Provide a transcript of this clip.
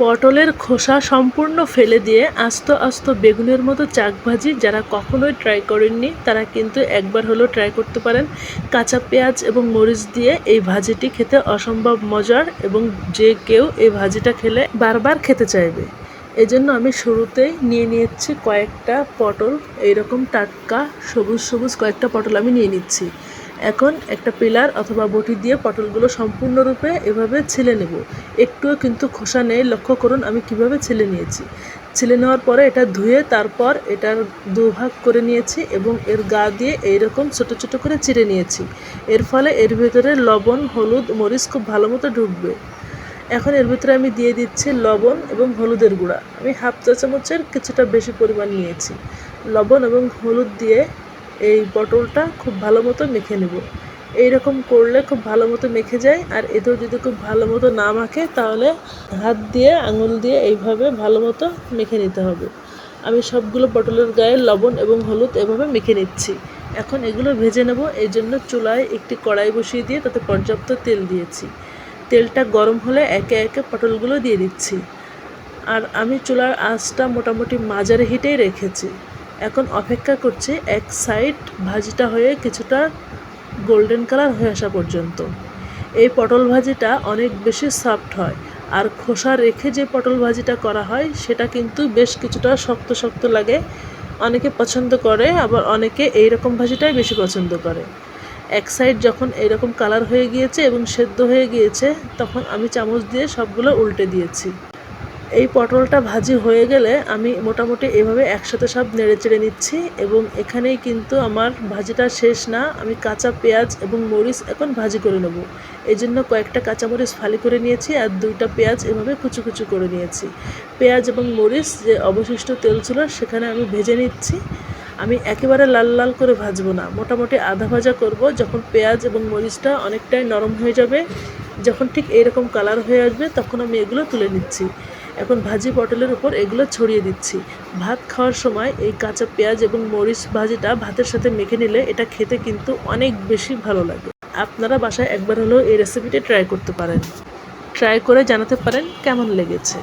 পটলের খোসা সম্পূর্ণ ফেলে দিয়ে আস্ত আস্ত বেগুনের মতো চাক ভাজি যারা কখনোই ট্রাই করেননি, তারা কিন্তু একবার হলেও ট্রাই করতে পারেন। কাঁচা পেঁয়াজ এবং মরিচ দিয়ে এই ভাজিটি খেতে অসম্ভব মজার এবং যে কেউ এই ভাজিটা খেলে বারবার খেতে চাইবে। এজন্য আমি শুরুতেই নিয়ে নিচ্ছি কয়েকটা পটল, এইরকম টাটকা সবুজ সবুজ কয়েকটা পটল আমি নিয়ে নিচ্ছি। এখন একটা পিলার অথবা বটি দিয়ে পটলগুলো সম্পূর্ণরূপে এভাবে ছিলে নেব। একটুও কিন্তু খোসা নেই। লক্ষ্য করুন আমি কীভাবে ছিলে নিয়েছি। ছিলে নেওয়ার পরে এটা ধুয়ে তারপর এটার দুভাগ করে নিয়েছি এবং এর গা দিয়ে এইরকম ছোট ছোট করে চিড়ে নিয়েছি। এর ফলে এর ভেতরে লবণ, হলুদ, মরিচ খুব ভালো মতো ঢুকবে। এখন এর ভিতরে আমি দিয়ে দিচ্ছি লবণ এবং হলুদের গুঁড়া। আমি হাফ চা চামচের কিছুটা বেশি পরিমাণ নিয়েছি। লবণ এবং হলুদ দিয়ে এই পটলটা খুব ভালো মতো মেখে নেব। এইরকম করলে খুব ভালো মতো মেখে যায়, আর এতেও যদি খুব ভালো মতো না মাখে, তাহলে হাত দিয়ে, আঙুল দিয়ে এইভাবে ভালো মতো মেখে নিতে হবে। আমি সবগুলো পটলের গায়ে লবণ এবং হলুদ এভাবে মেখে নিচ্ছি। এখন এগুলো ভেজে নেব, এই জন্য চুলায় একটি কড়াই বসিয়ে দিয়ে তাতে পর্যাপ্ত তেল দিয়েছি। তেলটা গরম হলে একে একে পটলগুলো দিয়ে দিচ্ছি। আর আমি চুলার আঁচটা মোটামুটি মাঝারি হিটেই রেখেছি। এখন অপেক্ষা করছি এক সাইড ভাজিটা হয়ে কিছুটা গোল্ডেন কালার হয়ে আসা পর্যন্ত। এই পটল ভাজিটা অনেক বেশি সফট হয়, আর খোসা রেখে যে পটল ভাজিটা করা হয়, সেটা কিন্তু বেশ কিছুটা শক্ত শক্ত লাগে। অনেকে পছন্দ করে, আবার অনেকে এই রকম ভাজিটাই বেশি পছন্দ করে। এক সাইড যখন এরকম কালার হয়ে গিয়েছে এবং সেদ্ধ হয়ে গিয়েছে, তখন আমি চামচ দিয়ে সবগুলো উল্টে দিয়েছি। এই পটলটা ভাজি হয়ে গেলে আমি মোটামুটি এভাবে একসাথে সব নেড়ে চেড়ে নিচ্ছি এবং এখানেই কিন্তু আমার ভাজিটা শেষ না। আমি কাঁচা পেঁয়াজ এবং মরিচ এখন ভাজি করে নেব। এই জন্য কয়েকটা কাঁচামরিচ ফালি করে নিয়েছি আর দুইটা পেঁয়াজ এভাবে কুচু কুচু করে নিয়েছি। পেঁয়াজ এবং মরিচ যে অবশিষ্ট তেল ছিল সেখানে আমি ভেজে নিচ্ছি। আমি একেবারে লাল লাল করে ভাজবো না। মোটামুটি আধা ভাজা করব যখন পেঁয়াজ এবং মরিচটা অনেকটাই নরম হয়ে যাবে, যখন ঠিক এইরকম কালার হয়ে আসবে তখন আমি এগুলো তুলে নিচ্ছি। এখন ভাজি পটলের উপর এগুলো ছড়িয়ে দিচ্ছি। ভাত খাওয়ার সময় এই কাঁচা পেঁয়াজ এবং মরিচ ভাজিটা ভাতের সাথে মেখে নিলে এটা খেতে কিন্তু অনেক বেশি ভালো লাগে। আপনারা বাসায় একবার হলেও এই রেসিপিটি ট্রাই করতে পারেন। ট্রাই করে জানাতে পারেন কেমন লেগেছে।